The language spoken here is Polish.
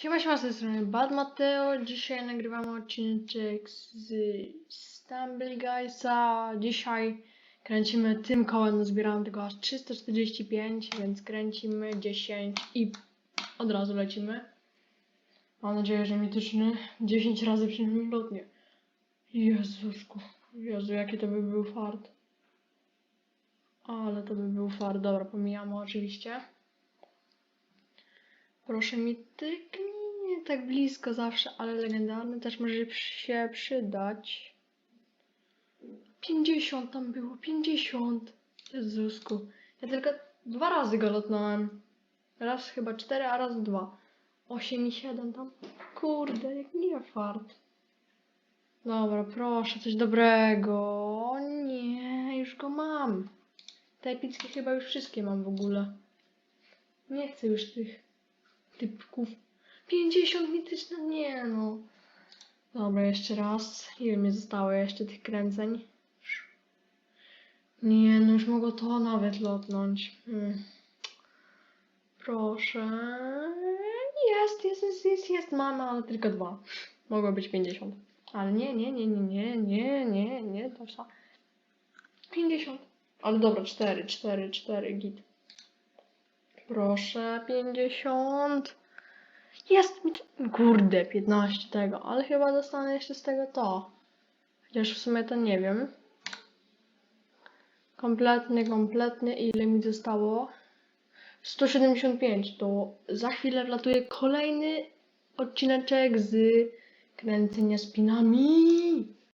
Siema, siema, z tej strony Bad Mateo. Dzisiaj nagrywamy odcinek z Stumble Guysa. Dzisiaj kręcimy tym kołem, nazbierałem tego aż 345, więc kręcimy 10 i od razu lecimy. Mam nadzieję, że mityczny 10 razy przynajmniej lotnie. Jezu, jaki to by był fart. Ale to by był fart. Dobra, pomijamy oczywiście. Proszę mi tyknij, nie tak blisko zawsze, ale legendarny też może się przydać. 50 tam było, 50. Jezusku. Ja tylko dwa razy go lotnąłem. Raz chyba 4, a raz 2. 8 i 7 tam. Kurde, jak nie fart. Dobra, proszę, coś dobrego. O nie, już go mam. Te epickie chyba już wszystkie mam w ogóle. Nie chcę już tych typków. 50 mityczna? Nie no. Dobra, jeszcze raz. Ile mi zostało jeszcze tych kręceń? Nie, no już mogło to nawet lotnąć. Hmm. Proszę. Jest, jest, jest, jest, jest, mamy, ale tylko dwa. Mogło być 50. Ale nie, nie, nie, nie, nie, nie, nie, nie, to są 50. Ale dobra, 4, 4, 4, git. Proszę, 50. Jest mi... Kurde, 15 tego, ale chyba dostanę jeszcze z tego to. Chociaż w sumie to nie wiem. Kompletny, kompletny. Ile mi zostało? 175. To za chwilę wlatuje kolejny odcineczek z kręcenia spinami.